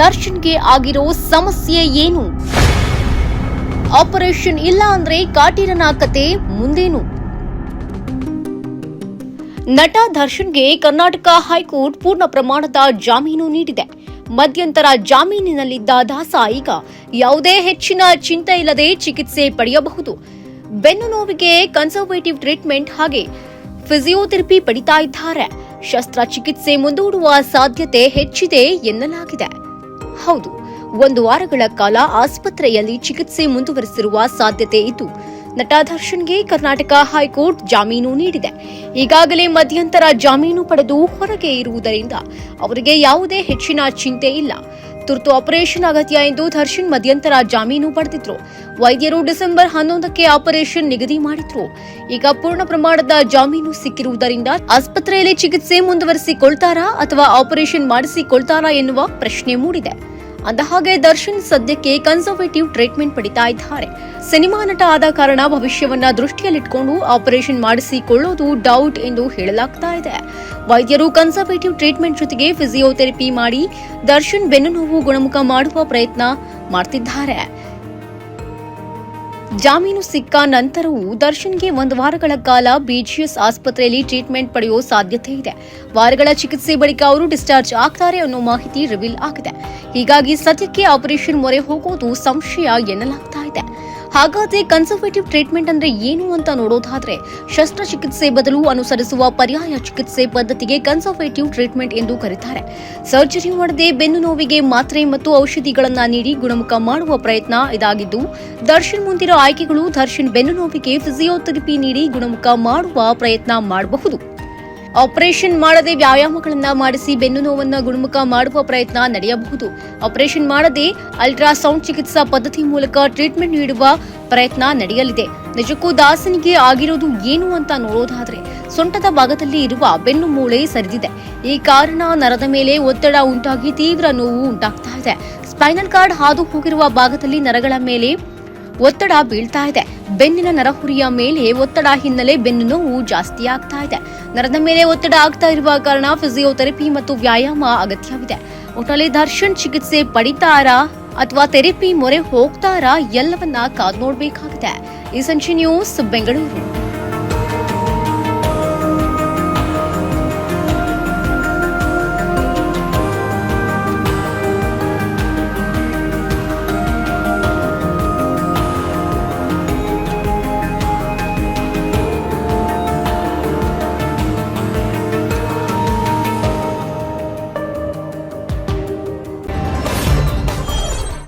ದರ್ಶನ್ಗೆ ಆಗಿರೋ ಸಮಸ್ಯೆ ಏನು? ಆಪರೇಷನ್ ಇಲ್ಲ ಅಂದ್ರೆ ಕಾಟೀರನ ಕತೆ ಮುಂದೇನು? ನಟ ದರ್ಶನ್ಗೆ ಕರ್ನಾಟಕ ಹೈಕೋರ್ಟ್ ಪೂರ್ಣ ಪ್ರಮಾಣದ ಜಾಮೀನು ನೀಡಿದೆ. ಮಧ್ಯಂತರ ಜಾಮೀನಿನಲ್ಲಿದ್ದ ದಾಸ ಈಗ ಯಾವುದೇ ಹೆಚ್ಚಿನ ಚಿಂತೆ ಇಲ್ಲದೆ ಚಿಕಿತ್ಸೆ ಪಡೆಯಬಹುದು. ಬೆನ್ನು ನೋವಿಗೆ ಕನ್ಸರ್ವೇಟಿವ್ ಟ್ರೀಟ್ಮೆಂಟ್ ಹಾಗೆ ಫಿಸಿಯೋಥೆರಪಿ ಪಡಿತಾ ಇದ್ದಾರೆ. ಶಸ್ತ್ರಚಿಕಿತ್ಸೆ ಮುಂದೂಡುವ ಸಾಧ್ಯತೆ ಹೆಚ್ಚಿದೆ ಎನ್ನಲಾಗಿದೆ. ಹೌದು, ಒಂದು ವಾರಗಳ ಕಾಲ ಆಸ್ಪತ್ರೆಯಲ್ಲಿ ಚಿಕಿತ್ಸೆ ಮುಂದುವರೆಸಿರುವ ಸಾಧ್ಯತೆ ಇದ್ದು, ನಟ ದರ್ಶನ್ಗೆ ಕರ್ನಾಟಕ ಹೈಕೋರ್ಟ್ ಜಾಮೀನು ನೀಡಿದೆ. ಈಗಾಗಲೇ ಮಧ್ಯಂತರ ಜಾಮೀನು ಪಡೆದು ಹೊರಗೆ ಇರುವುದರಿಂದ ಅವರಿಗೆ ಯಾವುದೇ ಹೆಚ್ಚಿನ ಚಿಂತೆ ಇಲ್ಲ. ತುರ್ತು ಆಪರೇಷನ್ ಅಗತ್ಯ ಎಂದು ದರ್ಶನ್ ಮಧ್ಯಂತರ ಜಾಮೀನು ಪಡೆದಿದ್ರು. ವೈದ್ಯರು ಡಿಸೆಂಬರ್ ಹನ್ನೊಂದಕ್ಕೆ ಆಪರೇಷನ್ ನಿಗದಿ ಮಾಡಿದ್ರು. ಈಗ ಪೂರ್ಣ ಪ್ರಮಾಣದ ಜಾಮೀನು ಸಿಕ್ಕಿರುವುದರಿಂದ ಆಸ್ಪತ್ರೆಯಲ್ಲಿ ಚಿಕಿತ್ಸೆ ಮುಂದುವರಿಸಿಕೊಳ್ತಾರಾ ಅಥವಾ ಆಪರೇಷನ್ ಮಾಡಿಸಿಕೊಳ್ತಾರಾ ಎನ್ನುವ ಪ್ರಶ್ನೆ ಮೂಡಿದೆ. ಅಂದಹಾಗೆ ದರ್ಶನ್ ಸದ್ಯಕ್ಕೆ ಕನ್ಸರ್ವೇಟಿವ್ ಟ್ರೀಟ್ಮೆಂಟ್ ಪಡಿತಾ ಇದ್ದಾರೆ. ಸಿನಿಮಾ ನಟ ಆದ ಕಾರಣ ಭವಿಷ್ಯವನ್ನ ದೃಷ್ಟಿಯಲ್ಲಿಟ್ಕೊಂಡು ಆಪರೇಷನ್ ಮಾಡಿಸಿಕೊಳ್ಳೋದು ಡೌಟ್ ಎಂದು ಹೇಳಲಾಗ್ತಾ ಇದೆ. ವೈದ್ಯರು ಕನ್ಸರ್ವೇಟಿವ್ ಟ್ರೀಟ್ಮೆಂಟ್ ಜೊತೆಗೆ ಫಿಸಿಯೋಥೆರಪಿ ಮಾಡಿ ದರ್ಶನ್ ಬೆನ್ನು ನೋವು ಗುಣಮುಖ ಮಾಡುವ ಪ್ರಯತ್ನ ಮಾಡ್ತಿದ್ದಾರೆ. ಜಾಮೀನು ಸಿಕ್ಕ ನಂತರವೂ ದರ್ಶನ್ಗೆ ಒಂದು ವಾರಗಳ ಕಾಲ ಬಿಜಿಎಸ್ ಆಸ್ಪತ್ರೆಯಲ್ಲಿ ಟ್ರೀಟ್ಮೆಂಟ್ ಪಡೆಯುವ ಸಾಧ್ಯತೆ ಇದೆ. ವಾರಗಳ ಚಿಕಿತ್ಸೆ ಬಳಿಕ ಅವರು ಡಿಸ್ಚಾರ್ಜ್ ಆಗ್ತಾರೆ ಅನ್ನೋ ಮಾಹಿತಿ ರಿವೀಲ್ ಆಗಿದೆ. ಹೀಗಾಗಿ ಸದ್ಯಕ್ಕೆ ಆಪರೇಷನ್ ಮೊರೆ ಹೋಗೋದು ಸಂಶಯ ಎನ್ನಲಾಗ್ತಾ ಇದೆ. ಹಾಗಾದ್ರೆ ಕನ್ಸರ್ವೇಟಿವ್ ಟ್ರೀಟ್ಮೆಂಟ್ ಅಂದ್ರೆ ಏನು ಅಂತ ನೋಡೋದಾದ್ರೆ ಶಸ್ತ್ರಚಿಕಿತ್ಸೆ ಬದಲು ಅನುಸರಿಸುವ ಪರ್ಯಾಯ ಚಿಕಿತ್ಸೆ ಪದ್ಧತಿಗೆ ಕನ್ಸರ್ವೇಟಿವ್ ಟ್ರೀಟ್ಮೆಂಟ್ ಎಂದು ಕರೀತಾರೆ. ಸರ್ಜರಿ ಮಾಡದೆ ಬೆನ್ನು ನೋವಿಗೆ ಮಾತ್ರೆ ಮತ್ತು ಔಷಧಿಗಳನ್ನ ನೀಡಿ ಗುಣಮುಖ ಮಾಡುವ ಪ್ರಯತ್ನ ಇದಾಗಿದ್ದು, ದರ್ಶನ್ ಮುಂದಿರೋ ಆಯ್ಕೆಗಳು ದರ್ಶನ್ ಬೆನ್ನು ನೋವಿಗೆ ಫಿಸಿಯೋಥೆರಪಿ ನೀಡಿ ಗುಣಮುಖ ಮಾಡುವ ಪ್ರಯತ್ನ ಮಾಡಬಹುದು. ಆಪರೇಷನ್ ಮಾಡದೆ ವ್ಯಾಯಾಮಗಳನ್ನ ಮಾಡಿಸಿ ಬೆನ್ನು ನೋವನ್ನ ಗುಣಮುಖ ಮಾಡುವ ಪ್ರಯತ್ನ ನಡೆಯಬಹುದು. ಆಪರೇಷನ್ ಮಾಡದೆ ಅಲ್ಟ್ರಾಸೌಂಡ್ ಚಿಕಿತ್ಸಾ ಪದ್ಧತಿ ಮೂಲಕ ಟ್ರೀಟ್ಮೆಂಟ್ ನೀಡುವ ಪ್ರಯತ್ನ ನಡೆಯಲಿದೆ. ನಿಜಕ್ಕೂ ದಾಸನಿಗೆ ಆಗಿರೋದು ಏನು ಅಂತ ನೋಡೋದಾದ್ರೆ ಸೊಂಟದ ಭಾಗದಲ್ಲಿ ಇರುವ ಬೆನ್ನು ಮೂಳೆ ಸರಿದಿದೆ. ಈ ಕಾರಣ ನರದ ಮೇಲೆ ಒತ್ತಡ ಉಂಟಾಗಿ ತೀವ್ರ ನೋವು ಉಂಟಾಗ್ತಾ ಇದೆ. ಸ್ಪೈನಲ್ ಕಾರ್ಡ್ ಹಾದು ಹೋಗಿರುವ ಭಾಗದಲ್ಲಿ ನರಗಳ ಮೇಲೆ ಒತ್ತಡ ಬೀಳ್ತಾ ಇದೆ. ಬೆನ್ನಿನ ನರಹುರಿಯ ಮೇಲೆ ಒತ್ತಡ ಹಿನ್ನೆಲೆ ಬೆನ್ನು ನೋವು ಜಾಸ್ತಿ ಆಗ್ತಾ ಇದೆ. ನರದ ಮೇಲೆ ಒತ್ತಡ ಆಗ್ತಾ ಇರುವ ಕಾರಣ ಫಿಸಿಯೋಥೆರಪಿ ಮತ್ತು ವ್ಯಾಯಾಮ ಅಗತ್ಯವಿದೆ. ಒಟ್ಟಲ್ಲಿ ದರ್ಶನ್ ಚಿಕಿತ್ಸೆ ಪಡಿತಾರಾ ಅಥವಾ ಥೆರಪಿ ಮೊರೆ ಹೋಗ್ತಾರಾ ಎಲ್ಲವನ್ನ ಕಾದು ನೋಡಬೇಕಾಗಿದೆ. ಈ ಸಂಜೆ ನ್ಯೂಸ್ ಬೆಂಗಳೂರು.